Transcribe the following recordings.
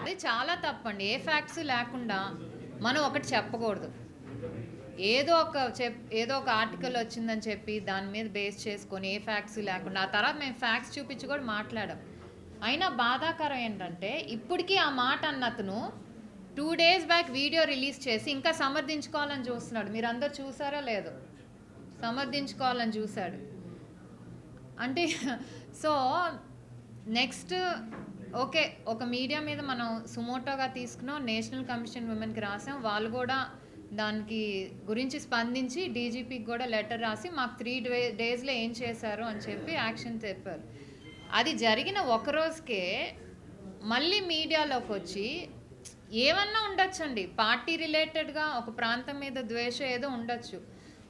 అది చాలా తప్పండి. ఏ ఫ్యాక్ట్స్ లేకుండా మనం ఒకటి చెప్పకూడదు. ఏదో ఒక చెప్ ఏదో ఒక ఆర్టికల్ వచ్చిందని చెప్పి దాని మీద బేస్ చేసుకొని ఏ ఫ్యాక్ట్స్ లేకుండా ఆ తర్వాత మేము ఫ్యాక్ట్స్ చూపించి కూడా మాట్లాడాం. అయినా బాధాకరం ఏంటంటే ఇప్పటికీ ఆ మాట అన్న అతను two days back video release చేసి ఇంకా సమర్థించుకోవాలని చూస్తున్నాడు. మీరు అందరు చూసారా లేదు? సమర్థించుకోవాలని చూశాడు. అంటే సో నెక్స్ట్ ఓకే ఒక మీడియా మీద మనం సుమోటోగా తీసుకున్నాం నేషనల్ కమిషన్ ఉమెన్కి రాసాం. వాళ్ళు కూడా దానికి గురించి స్పందించి డీజీపీకి కూడా లెటర్ రాసి మాకు త్రీ డే డేస్లో ఏం చేశారు అని చెప్పి యాక్షన్ చెప్పారు అది జరిగిన ఒక రోజుకే మళ్ళీ మీడియాలోకి వచ్చి ఏమన్నా ఉండొచ్చండి. పార్టీ రిలేటెడ్గా ఒక ప్రాంతం మీద ద్వేషం ఏదో ఉండొచ్చు.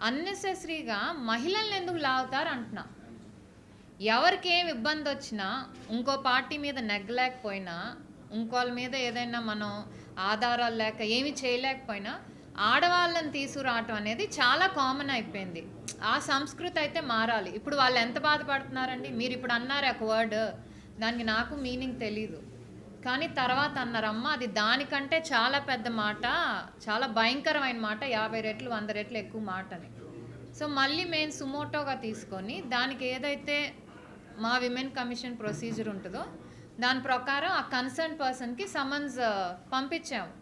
అన్నెసెసరీగా మహిళల్ని ఎందుకు లాగుతారు అంటున్నా. ఎవరికి ఏం ఇబ్బంది వచ్చినా ఇంకో పార్టీ మీద నెగ్గలేకపోయినా ఇంకోళ్ళ మీద ఏదైనా మనం ఆధారాలు లేక ఏమి చేయలేకపోయినా ఆడవాళ్ళని తీసుకురావటం అనేది చాలా కామన్ అయిపోయింది. ఆ సంస్కృతి అయితే మారాలి. ఇప్పుడు వాళ్ళు ఎంత బాధపడుతున్నారండి? మీరు ఇప్పుడు అన్నారు ఒక వర్డ్ దానికి నాకు మీనింగ్ తెలీదు. కానీ తర్వాత అన్నారమ్మ అది దానికంటే చాలా పెద్ద మాట చాలా భయంకరమైన మాట యాభై రెట్లు వంద రెట్లు ఎక్కువ మాట అని. సో మళ్ళీ మేము సుమోటోగా తీసుకొని దానికి ఏదైతే మా విమెన్ కమిషన్ ప్రొసీజర్ ఉంటుందో దాని ప్రకారం ఆ కన్సర్న్ పర్సన్కి సమన్స్ పంపించాము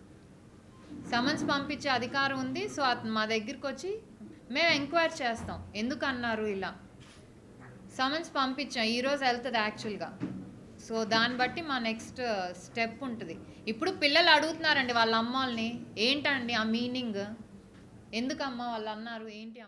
సమన్స్ పంపించే అధికారం ఉంది సో మా దగ్గరికి వచ్చి మేము ఎంక్వైర్ చేస్తాం. ఎందుకు అన్నారు ఇలా? సమన్స్ పంపించాం ఈరోజు వెళ్తుంది యాక్చువల్గా. సో దాన్ని బట్టి మా నెక్స్ట్ స్టెప్ ఉంటుంది. ఇప్పుడు పిల్లలు అడుగుతున్నారండి వాళ్ళ అమ్మ వాళ్ళని ఏంటండి ఆ మీనింగ్? ఎందుకమ్మా వాళ్ళు అన్నారు ఏంటి ఆ